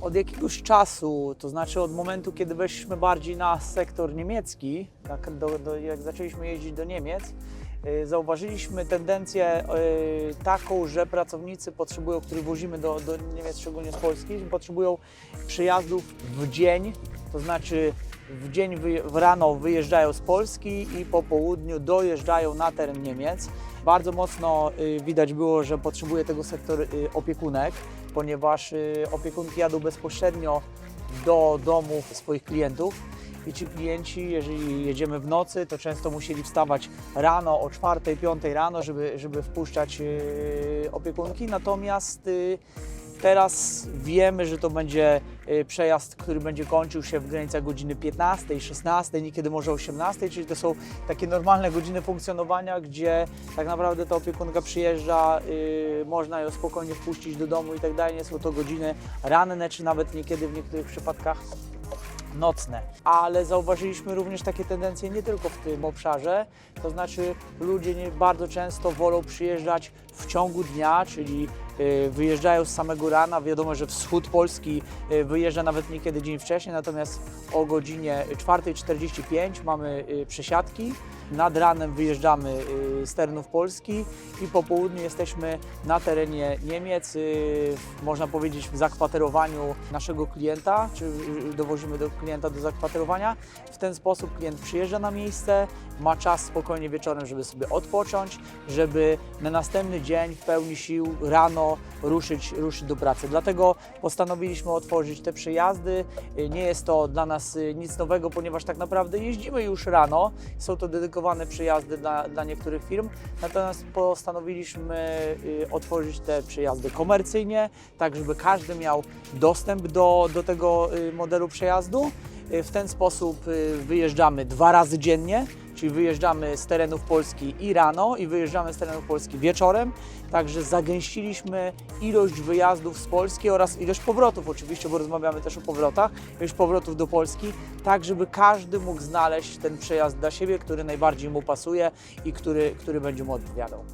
Od jakiegoś czasu, to znaczy od momentu, kiedy weszliśmy bardziej na sektor niemiecki, tak, do, do, jak zaczęliśmy jeździć do Niemiec, y, zauważyliśmy tendencję y, taką, że pracownicy potrzebują, których wozimy do, do Niemiec, szczególnie z Polski, potrzebują przyjazdów w dzień, to znaczy w dzień w rano wyjeżdżają z Polski i po południu dojeżdżają na teren Niemiec. Bardzo mocno y, widać było, że potrzebuje tego sektor opiekunek, ponieważ y, opiekunki jadą bezpośrednio do domów swoich klientów. I ci klienci, jeżeli jedziemy w nocy, to często musieli wstawać rano o 4-5 rano, żeby, żeby wpuszczać y, opiekunki. Natomiast y, Teraz wiemy, że to będzie y, przejazd, który będzie kończył się w granicach godziny 15, 16, niekiedy może 18, czyli to są takie normalne godziny funkcjonowania, gdzie tak naprawdę ta opiekunka przyjeżdża, y, można ją spokojnie wpuścić do domu i tak dalej. Nie są to godziny ranne, czy nawet niekiedy w niektórych przypadkach nocne. Ale zauważyliśmy również takie tendencje nie tylko w tym obszarze, to znaczy ludzie nie bardzo często wolą przyjeżdżać w ciągu dnia, czyli y, wyjeżdżają z samego rana. Wiadomo, że wschód Polski y, wyjeżdża nawet niekiedy dzień wcześniej, natomiast o godzinie 4.45 mamy y, przesiadki. Nad ranem wyjeżdżamy y, z terenów Polski i po południu jesteśmy na terenie Niemiec, y, można powiedzieć w zakwaterowaniu naszego klienta, czy y, dowozimy do klienta do zakwaterowania. W ten sposób klient przyjeżdża na miejsce, ma czas spokojnie wieczorem, żeby sobie odpocząć, żeby na następny dzień w pełni sił rano ruszyć, ruszyć do pracy. Dlatego postanowiliśmy otworzyć te przejazdy. Nie jest to dla nas nic nowego, ponieważ tak naprawdę jeździmy już rano. Są to dedykowane przejazdy dla, dla niektórych firm. Natomiast postanowiliśmy y, otworzyć te przejazdy komercyjnie, tak żeby każdy miał dostęp do, do tego y, modelu przejazdu. Y, W ten sposób wyjeżdżamy dwa razy dziennie, czyli wyjeżdżamy z terenów Polski i rano i wyjeżdżamy z terenów Polski wieczorem. Także zagęściliśmy ilość wyjazdów z Polski oraz ilość powrotów oczywiście, bo rozmawiamy też o powrotach, ilość powrotów do Polski, tak żeby każdy mógł znaleźć ten przejazd dla siebie, który najbardziej mu pasuje i który, który będzie mu odpowiadał.